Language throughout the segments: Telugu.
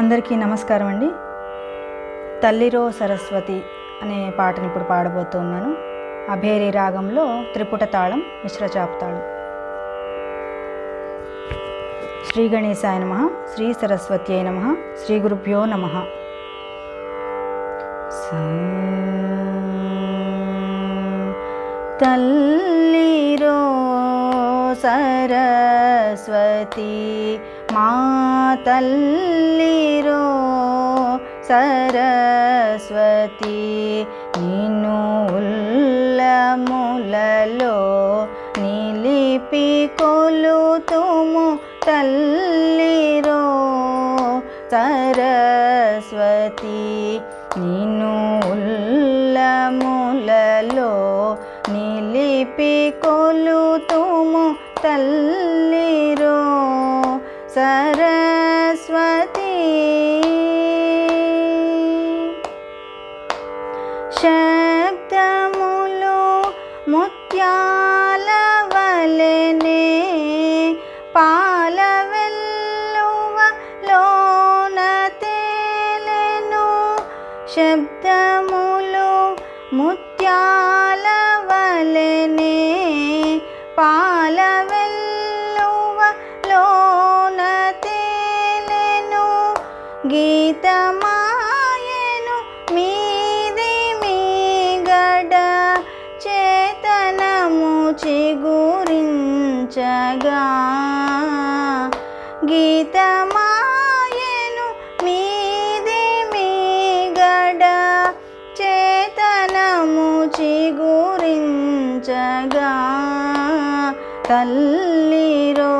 అందరికీ నమస్కారం అండి. తల్లిరో సరస్వతి అనే పాటను ఇప్పుడు పాడబోతున్నాను అభేరి రాగంలో త్రిపుట తాళం మిశ్ర చాపుతాళం శ్రీ గణేశాయ నమ శ్రీ సరస్వత్యై నమ శ్రీ గురుభ్యో నమ. తల్లిరో సరస్వతి మా తల్లిరో సరస్వతి నిన్ను ఉల్లములలో నిలిపి కొలుతుము తల్లిరో సరస్వతి నిన్ను ఉల్లములలో నిలిపి కొలుతుము తల్లిరో सरस्वती। शब्दमुलो मुत्यालवलने पालवो लोनतेलेनु। शब्दमुलो मुत्या గీతమాయను మీది మీ గడ చేతనము చిగురించగా. గీతమాయను మీది మీ గడ చేతనము చిగురించగా. తల్లిరో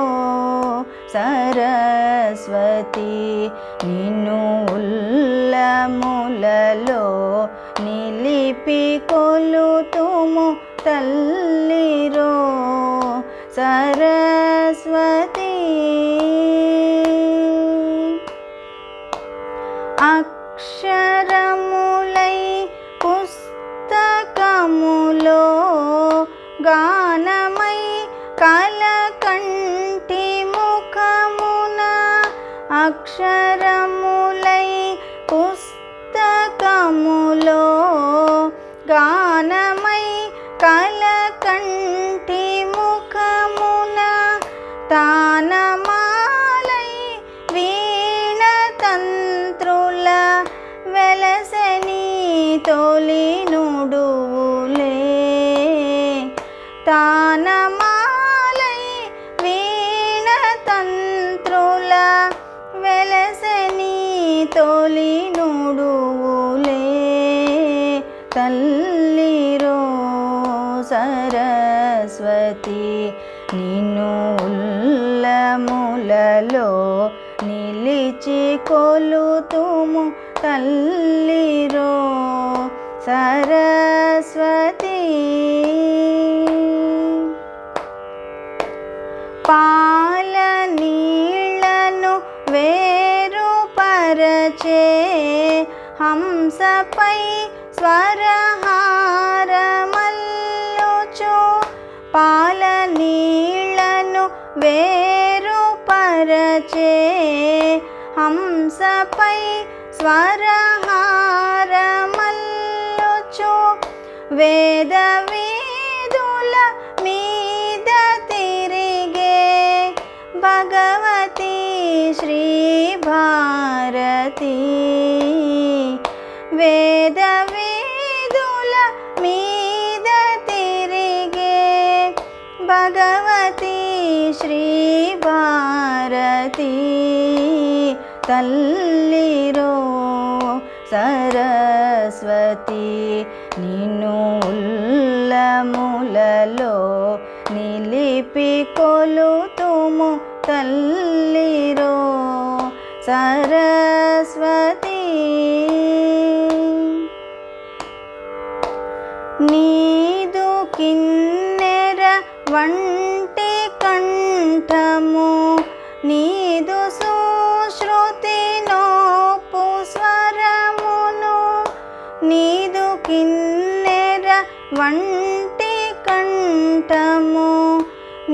సరస్వతి గానమై కలకంటి ముఖమున అక్షరములై పుస్తకములో గానమై కలకంటి ముఖమున తానమాలై వీణ తంత్రుల వెలసని తొలి తొలి నుడువులే తల్లిరో సరస్వతి నిన్ను ఉల్లములలో నిలిచి కొలుతుము తల్లిరో సరస్వతి. रचे हंसपै स्वरहारमल्लुचो मल्लुचु वेरुपरचे हंसपै स्वरहारमल्लुचो हम्स पै स्वरहार वेद भगवती श्रीभा భగవతి శ్రీ భారతి తల్లిరో సరస్వతి నిన్ను ఉల్లములలో నిలిపి కొలుతుము. తల్లిరో సరస్వతి నీ వంటి కంఠము నీదు సుశ్రుతి నోపు స్వరమును నీదు కిన్నెర వంటి కంఠము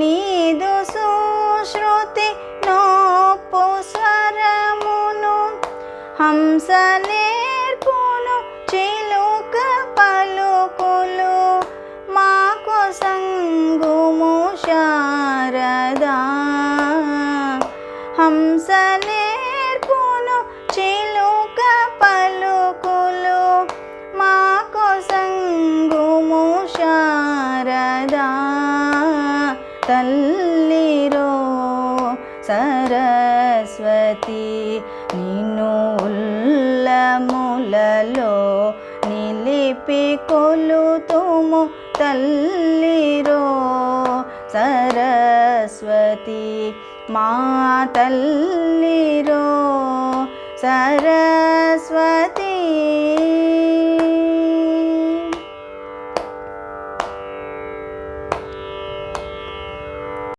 నీదు సుశ్రుతి నోపు స్వరమును హంస హంస నేర్పును చిలుక పలుకులు. మాకు సంగుము శారదా తల్లిరో సరస్వతి నిన్ను ఉల్లములలో నిలిపి కొలుతుము. తల్లిరో సరస్వతి మా తల్లిరో సరస్వతి